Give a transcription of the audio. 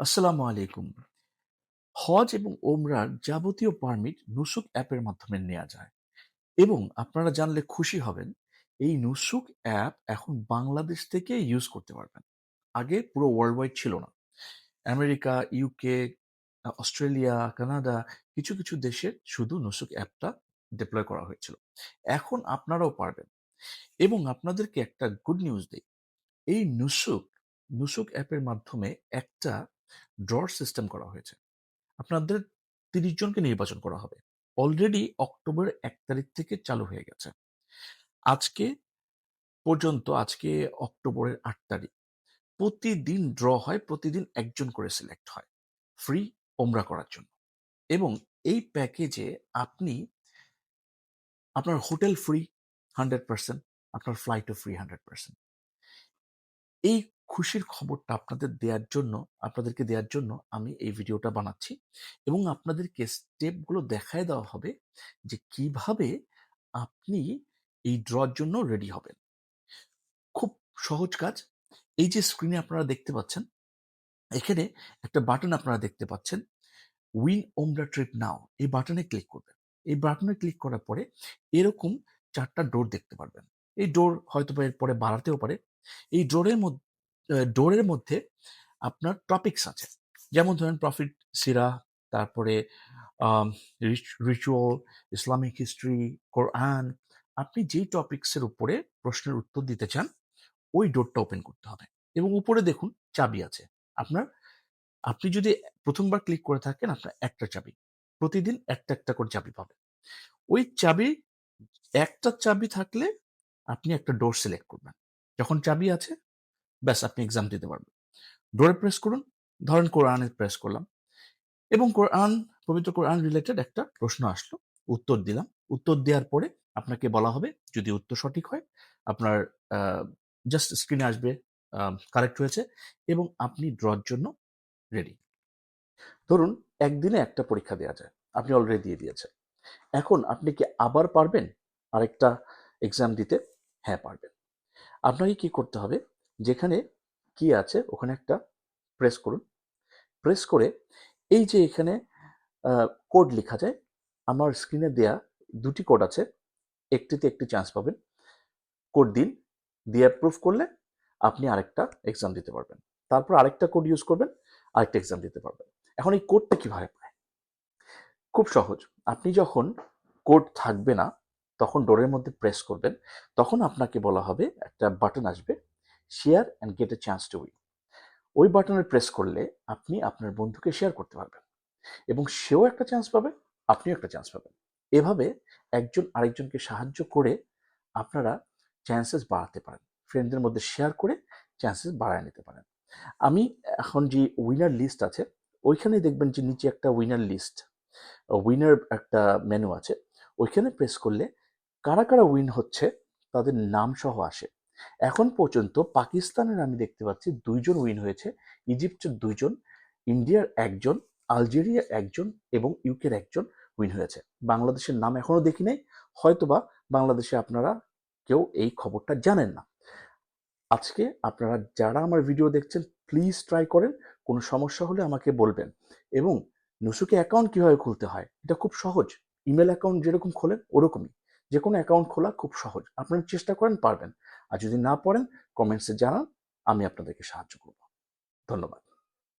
আসসালামু আলাইকুম। হজ এবং ওমরার যাবতীয় পারমিট নুসুক অ্যাপের মাধ্যমে নেওয়া যায় এবং আপনারা জানলে খুশি হবেন, এই নুসুক অ্যাপ এখন বাংলাদেশ থেকে ইউজ করতে পারবেন। আগে পুরো ওয়ার্ল্ড ওয়াইড ছিল না। আমেরিকা, ইউকে, অস্ট্রেলিয়া, কানাডা কিছু কিছু দেশে শুধু নুসুক অ্যাপটা ডিপ্লয় করা হয়েছিল। এখন আপনারাও পারবেন। এবং আপনাদেরকে একটা গুড নিউজ দিই। এই নুসুক নুসুক অ্যাপের মাধ্যমে একটা ড্রর সিস্টেম করা হয়েছে। আপনাদের তিরিশ জনকে নির্বাচন করা হবে। অলরেডি অক্টোবর এক তারিখ থেকে চালু হয়ে গেছে। আজকে পর্যন্ত, আজকে অক্টোবরের আট তারিখ। প্রতিদিন ড্র হয়, প্রতিদিন একজন করে সিলেক্ট হয়। ফ্রি ওমরা করার জন্য। এবং এই প্যাকেজে আপনি আপনার হোটেল ফ্রি হান্ড্রেড পার্সেন্ট আপনার ফ্লাইটও ফ্রি হান্ড্রেড পার্সেন্ট এই খুশির খবরটা আপনাদের দেওয়ার জন্য, আপনাদেরকে দেওয়ার জন্য আমি এই ভিডিওটা বানাচ্ছি এবং আপনাদেরকে স্টেপগুলো দেখায় দেওয়া হবে যে কীভাবে আপনি এই ড্রর জন্য রেডি হবেন। খুব সহজ কাজ। এই যে স্ক্রিনে আপনারা দেখতে পাচ্ছেন, এখানে একটা বাটন আপনারা দেখতে পাচ্ছেন উইন ওমরা ট্রিপ নাও এই বাটনে ক্লিক করবেন। এই বাটনে ক্লিক করার পরে এরকম চারটা ডোর দেখতে পারবেন। এই ডোর হয়তো এরপরে বাড়াতেও পারে। এই ডোরের মধ্যে ডোরের মধ্যে আপনার টপিকস আছে। যেমন ধরেন প্রফিট সিরা তারপরে রিচুয়াল ইসলামিক হিস্ট্রি কোরআন আপনি যেই টপিক্সের উপরে প্রশ্নের উত্তর দিতে চান, ওই ডোরটা ওপেন করতে হবে। এবং উপরে দেখুন চাবি আছে। আপনার, আপনি যদি প্রথমবার ক্লিক করে থাকেন, আপনার একটা চাবি, প্রতিদিন একটা একটা করে চাবি পাবেন। ওই চাবি, একটা চাবি থাকলে আপনি একটা ডোর সিলেক্ট করবেন। যখন চাবি আছে ব্যাস, আপনি এক্সাম দিতে পারবেন। ডোরে প্রেস করুন, ধরেন কোরআনে প্রেস করলাম, এবং কোরআন পবিত্র কোরআন রিলেটেড একটা প্রশ্ন আসলো, উত্তর দিলাম। উত্তর দেওয়ার পরে আপনাকে বলা হবে, যদি উত্তর সঠিক হয়, আপনার জাস্ট স্ক্রিনে আসবে কারেক্ট হয়েছে, এবং আপনি ড্রর জন্য রেডি ধরুন, একদিনে একটা পরীক্ষা দেওয়া যায়, আপনি অলরেডি দিয়ে দিয়েছেন। এখন আপনি কি আবার পারবেন আরেকটা এক্সাম দিতে? হ্যাঁ পারবেন। আপনাকে কি করতে হবে? যেখানে কি আছে, ওখানে একটা প্রেস করুন। প্রেস করে এই যে এখানে কোড লেখা যায়, আমার স্ক্রিনে দেয়া দুটি কোড আছে, একটিতে একটি চান্স পাবেন। কোড দিন, দিয়ে অ্যাপ্রুভ করলে আপনি আরেকটা এক্সাম দিতে পারবেন। তারপর আরেকটা কোড ইউজ করবেন, আরেকটা এক্সাম দিতে পারবেন। এখন এই কোডটা কীভাবে পায়? খুব সহজ। আপনি যখন কোড থাকবে না, তখন ডোরের মধ্যে প্রেস করবেন, তখন আপনাকে বলা হবে, একটা বাটন আসবে share and get a chance to win ওই বাটনে প্রেস করলে আপনি আপনার বন্ধুকে শেয়ার করতে পারবেন এবং সেও একটা চান্স পাবে, আপনিও একটা চান্স পাবেন। এভাবে একজন আরেকজনকে সাহায্য করে আপনারা চান্সেস বাড়াতে পারেন। ফ্রেন্ডদের মধ্যে শেয়ার করে চান্সেস বাড়ায় নিতে পারেন। আমি এখন যে উইনার লিস্ট আছে ওইখানে দেখবেন যে নিচে একটা উইনার লিস্ট উইনার একটা মেনু আছে। ওইখানে প্রেস করলে কারা কারা উইন হচ্ছে, তাদের নাম সহ আসে। এখন পর্যন্ত পাকিস্তানের আমি দেখতে পাচ্ছি দুইজন উইন হয়েছে, ইজিপ্টের দুইজন, ইন্ডিয়ার একজন, আলজেরিয়ার একজন এবং ইউকের একজন উইন হয়েছে। বাংলাদেশের নাম এখনও দেখি নাই, হয়তোবা বাংলাদেশে আপনারা কেউ এই খবরটা জানেন না। আজকে আপনারা যারা আমার ভিডিও দেখছেন প্লিজ ট্রাই করেন, কোনো সমস্যা হলে আমাকে বলবেন। এবং নুসুকে অ্যাকাউন্ট কীভাবে খুলতে হয়, এটা খুব সহজ। ইমেল অ্যাকাউন্ট যেরকম খোলেন, ওরকমই। যে কোনো অ্যাকাউন্ট খোলা খুব সহজ। আপনারা চেষ্টা করেন, পারবেন। আর যদি না পড়েন কমেন্টসে জানান, আমি আপনাদেরকে সাহায্য করব। ধন্যবাদ।